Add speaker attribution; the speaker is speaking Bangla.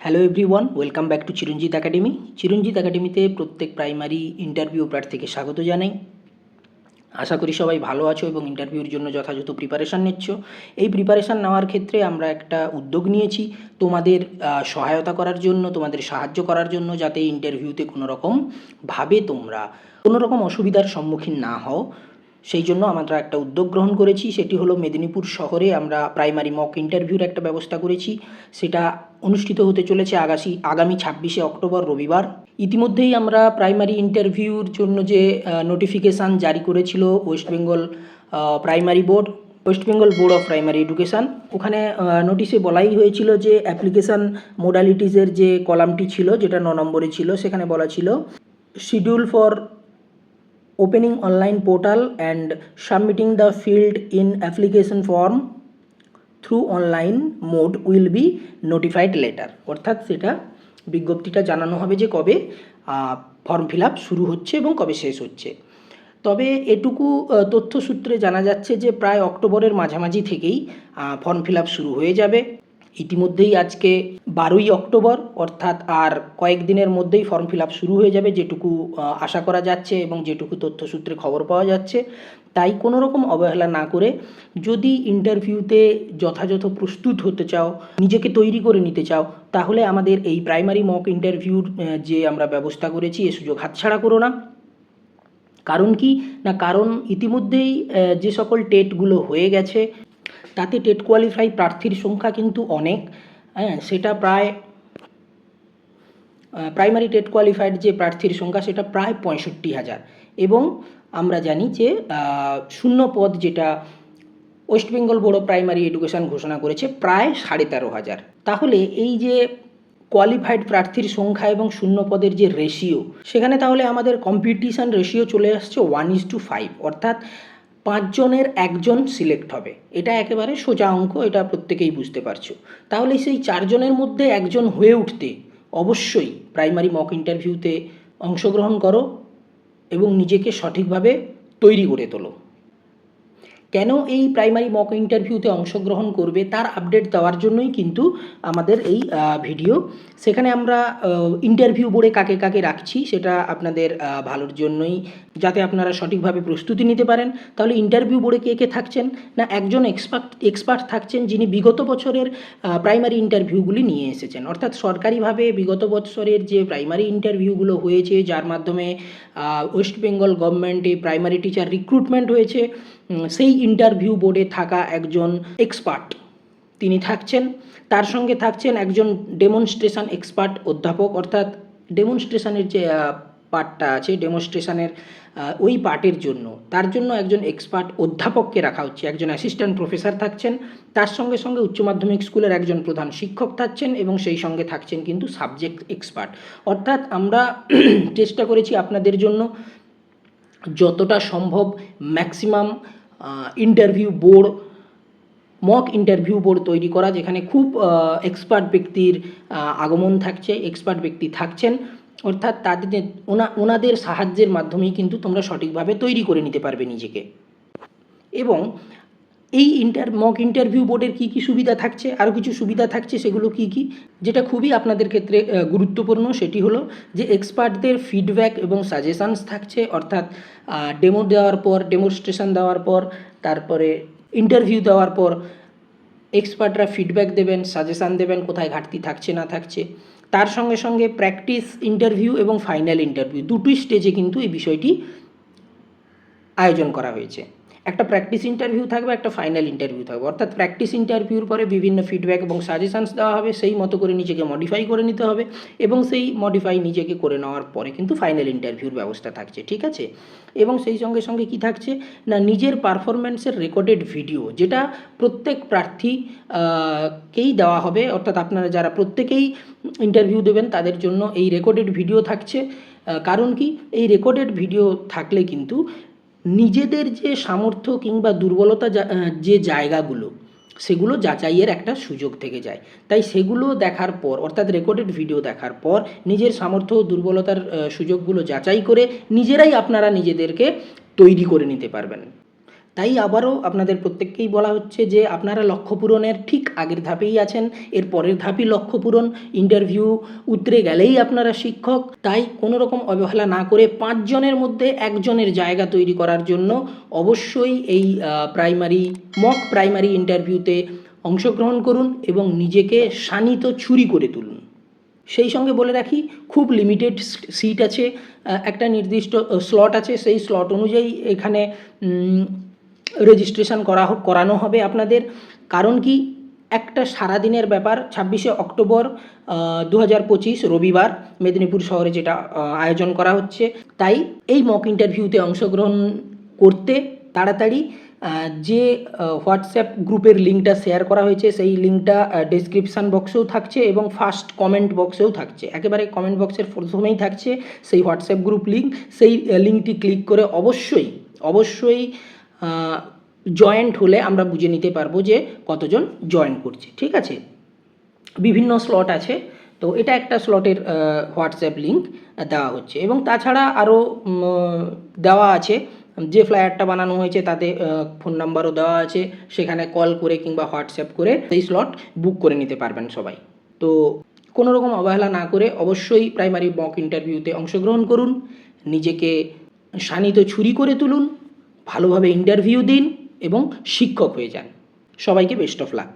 Speaker 1: Hello everyone welcome back to Chiranjit academy Chiranjit একাডেমিতে প্রত্যেক প্রাইমারি ইন্টারভিউ প্রার্থীকে স্বাগত জানাই। আশা করি সবাই ভালো আছো এবং ইন্টারভিউর জন্য যথাযথ প্রিপারেশান নিচ্ছ। এই প্রিপারেশান নেওয়ার ক্ষেত্রে আমরা একটা উদ্যোগ নিয়েছি তোমাদের সহায়তা করার জন্য, তোমাদের সাহায্য করার জন্য যাতে ইন্টারভিউতে কোনো রকম ভাবে তোমরা কোনো রকম অসুবিধার সম্মুখীন না হও। সেই জন্য আমরা একটা উদ্যোগ গ্রহণ করেছি, সেটি হলো মেদিনীপুর শহরে আমরা প্রাইমারি মক ইন্টারভিউর একটা ব্যবস্থা করেছি। সেটা অনুষ্ঠিত হতে চলেছে আগামী আগামী ছাব্বিশে অক্টোবর, রবিবার। ইতিমধ্যেই আমরা প্রাইমারি ইন্টারভিউর জন্য যে নোটিফিকেশান জারি করেছিল West Bengal primary board West Bengal board of primary education ওখানে নোটিশে বলাই হয়েছিল যে অ্যাপ্লিকেশান মোডালিটিসের যে কলামটি ছিল, যেটা ন নম্বরে ছিল, সেখানে বলা ছিল schedule for opening online portal and submitting the field in application form through online mode will be notified later অর্থাৎ সেটা বিজ্ঞপ্তিটা জানানো হবে যে কবে ফর্ম ফিল শুরু হচ্ছে এবং কবে শেষ হচ্ছে। তবে এটুকু তথ্যসূত্রে জানা যাচ্ছে যে প্রায় অক্টোবরের মাঝামাঝি থেকেই ফর্ম ফিল শুরু হয়ে যাবে। ইতিমধ্যেই আজকে বারোই অক্টোবর, অর্থাৎ আর কয়েকদিনের মধ্যেই ফর্ম ফিল আপ শুরু হয়ে যাবে যেটুকু আশা করা যাচ্ছে এবং যেটুকু তথ্যসূত্রে খবর পাওয়া যাচ্ছে। তাই কোনো রকম অবহেলা না করে যদি ইন্টারভিউতে যথাযথ প্রস্তুত হতে চাও, নিজেকে তৈরি করে নিতে চাও, তাহলে আমাদের এই প্রাইমারি মক ইন্টারভিউর যে আমরা ব্যবস্থা করেছি এ সুযোগ হাতছাড়া করো না। কারণ কি? না, কারণ ইতিমধ্যেই যে সকল টেটগুলো হয়ে গেছে তাতে টেট কোয়ালিফাই প্রার্থীর সংখ্যা কিন্তু অনেক। হ্যাঁ সেটা প্রায় প্রাইমারি টেট কোয়ালিফাইড যে প্রার্থীর সংখ্যা সেটা প্রায় পঁয়ষট্টি হাজার। এবং আমরা জানি যে শূন্য পদ যেটা West Bengal board primary education ঘোষণা করেছে প্রায় সাড়ে তেরো হাজার। তাহলে এই যে কোয়ালিফাইড প্রার্থীর সংখ্যা এবং শূন্য পদের যে রেশিও, সেখানে তাহলে আমাদের কম্পিটিশান রেশিও চলে আসছে ওয়ান ইজ টু ফাইভ। অর্থাৎ পাঁচজনের একজন সিলেক্ট হবে। এটা একেবারে সোজা অঙ্ক, এটা প্রত্যেকেই বুঝতে পারছ। তাহলে সেই চারজনের মধ্যে একজন হয়ে উঠতে অবশ্যই প্রাইমারি মক ইন্টারভিউতে অংশগ্রহণ করো এবং নিজেকে সঠিকভাবে তৈরি করে তোলো। কেন এই প্রাইমারি মক ইন্টারভিউতে অংশগ্রহণ করবে তার আপডেট দেওয়ার জন্যই কিন্তু আমাদের এই ভিডিও সেখানে আমরা ইন্টারভিউ বোর্ডে কাকে কাকে রাখছি সেটা আপনাদের ভালোর জন্যই যাতে আপনারা সঠিকভাবে প্রস্তুতি নিতে পারেন। তাহলে ইন্টারভিউ বোর্ডে কে কে থাকছেন? না, একজন এক্সপার্ট এক্সপার্ট থাকছেন যিনি বিগত বছরের প্রাইমারি ইন্টারভিউগুলি নিয়ে এসেছেন। অর্থাৎ সরকারিভাবে বিগত বছরের যে প্রাইমারি ইন্টারভিউগুলো হয়েছে, যার মাধ্যমে ওয়েস্ট বেঙ্গল গভর্নমেন্টে প্রাইমারি টিচার রিক্রুটমেন্ট হয়েছে সেই ইন্টারভিউ বোর্ডে থাকা একজন এক্সপার্ট তিনি থাকছেন, তার সঙ্গে থাকছেন একজন ডেমনস্ট্রেশন এক্সপার্ট অধ্যাপক, অর্থাৎ ডেমনস্ট্রেশনের যে পার্টটা আছে ডেমনস্ট্রেশনের ওই পার্টের জন্য। তার জন্য একজন এক্সপার্ট অধ্যাপককে রাখা হচ্ছে। একজন অ্যাসিস্ট্যান্ট প্রফেসর থাকছেন, তার সঙ্গে সঙ্গে উচ্চ মাধ্যমিক স্কুলের একজন প্রধান শিক্ষক থাকছেন এবং সেই সঙ্গে থাকছেন কিন্তু সাবজেক্ট এক্সপার্ট অর্থাৎ আমরা চেষ্টা করেছি আপনাদের জন্য যতটা সম্ভব maximum interview board mock interview board তৈরি করা, যেখানে খুব এক্সপার্ট ব্যক্তির আগমন থাকছে এক্সপার্ট ব্যক্তি থাকছেন। অর্থাৎ তাদের ওনা, ওনাদের সাহায্যের মাধ্যমেই কিন্তু তোমরা সঠিকভাবে তৈরি করে নিতে পারবে নিজেকে। এবং এই ইন্টার মক ইন্টারভিউ বোর্ডের কী কী সুবিধা থাকছে আরও কিছু সুবিধা থাকছে, সেগুলো কী কী? যেটা খুবই আপনাদের ক্ষেত্রে গুরুত্বপূর্ণ, সেটি হলো যে এক্সপার্টদের ফিডব্যাক এবং সাজেশানস থাকছে, অর্থাৎ ডেমো দেওয়ার পর ডেমোস্ট্রেশন দেওয়ার পর, তারপরে ইন্টারভিউ দেওয়ার পর এক্সপার্টরা ফিডব্যাক দেবেন সাজেশান দেবেন, কোথায় ঘাটতি থাকছে, না থাকছে। তার সঙ্গে সঙ্গে প্র্যাকটিস ইন্টারভিউ এবং ফাইনাল ইন্টারভিউ দুটোই স্টেজে কিন্তু এই বিষয়টি আয়োজন করা হয়েছে। একটা প্র্যাকটিস ইন্টারভিউ থাকবে, একটা ফাইনাল ইন্টারভিউ থাকবে। অর্থাৎ প্র্যাকটিস ইন্টারভিউর পরে বিভিন্ন ফিডব্যাক এবং সাজেশানস দেওয়া হবে, সেই মতো করে নিজেকে মডিফাই করে নিতে হবে এবং সেই মডিফাই নিজেকে করে নেওয়ার পরে কিন্তু ফাইনাল ইন্টারভিউর ব্যবস্থা থাকছে, ঠিক আছে? এবং সেই সঙ্গে সঙ্গে কি থাকছে? না, নিজের পারফরম্যান্সের রেকর্ডেড ভিডিও যেটা প্রত্যেক প্রার্থী কেই দেওয়া হবে, অর্থাৎ আপনারা যারা প্রত্যেকেই ইন্টারভিউ দেবেন, তাদের জন্য এই রেকর্ডেড ভিডিও থাকছে। কারণ কি? এই রেকর্ডেড ভিডিও থাকলে কিন্তু নিজেদের যে সামর্থ্য কিংবা দুর্বলতা যা- জায়গাগুলো, সেগুলো যাচাইয়ের একটা সুযোগ থেকে যায়। তাই সেগুলো দেখার পর, অর্থাৎ রেকর্ডেড ভিডিও দেখার পর, নিজের সামর্থ্য ও দুর্বলতার সুযোগগুলো যাচাই করে নিজেরাই আপনারা নিজেদেরকে তৈরি করে নিতে পারবেন। তাই আবারও আপনাদের প্রত্যেককেই বলা হচ্ছে যে আপনারা লক্ষ্য পূরণের ঠিক আগের ধাপেই আছেন, এর পরের ধাপই লক্ষ্য পূরণ ইন্টারভিউ উতরে গেলেই আপনারা শিক্ষক। তাই কোনো রকম অবহেলা না করে পাঁচজনের মধ্যে একজনের জায়গা তৈরি করার জন্য অবশ্যই এই প্রাইমারি মক প্রাইমারি ইন্টারভিউতে অংশগ্রহণ করুন এবং নিজেকে শানিত ছুরি করে তুলুন। সেই সঙ্গে বলে রাখি, খুব লিমিটেড সিট আছে একটা নির্দিষ্ট স্লট আছে, সেই স্লট অনুযায়ী এখানে রেজিস্ট্রেশন করা করানো হবে আপনাদের। কারণ কি, একটা সারাদিনের ব্যাপার, ছাব্বিশে অক্টোবর দু হাজার পঁচিশ রবিবার মেদিনীপুর শহরে যেটা আয়োজন করা হচ্ছে। তাই এই মক ইন্টারভিউতে অংশগ্রহণ করতে তাড়াতাড়ি যে হোয়াটসঅ্যাপ গ্রুপের লিঙ্কটা শেয়ার করা হয়েছে, সেই লিঙ্কটা ডেসক্রিপশান বক্সেও থাকছে এবং ফার্স্ট কমেন্ট বক্সেও থাকছে। একেবারে কমেন্ট বক্সের প্রথমেই থাকছে সেই হোয়াটসঅ্যাপ গ্রুপ লিঙ্ক সেই লিঙ্কটি ক্লিক করে অবশ্যই অবশ্যই জয়েন্ট হলে আমরা বুঝে নিতে পারব যে কতজন জয়েন করছে, ঠিক আছে? বিভিন্ন স্লট আছে, তো এটা একটা স্লটের হোয়াটসঅ্যাপ লিঙ্ক দেওয়া হচ্ছে। এবং তাছাড়া আরও দেওয়া আছে, যে ফ্লায়ারটা বানানো হয়েছে তাতে ফোন নাম্বারও দেওয়া আছে, সেখানে কল করে কিংবা হোয়াটসঅ্যাপ করে সেই স্লট বুক করে নিতে পারবেন সবাই। তো কোনো রকম অবহেলা না করে অবশ্যই প্রাইমারি মক ইন্টারভিউতে অংশগ্রহণ করুন, নিজেকে শানিত ছুরি করে তুলুন ভালোভাবে ইন্টারভিউ দিন এবং শিক্ষক হয়ে যান। সবাইকে বেস্ট অফ লাক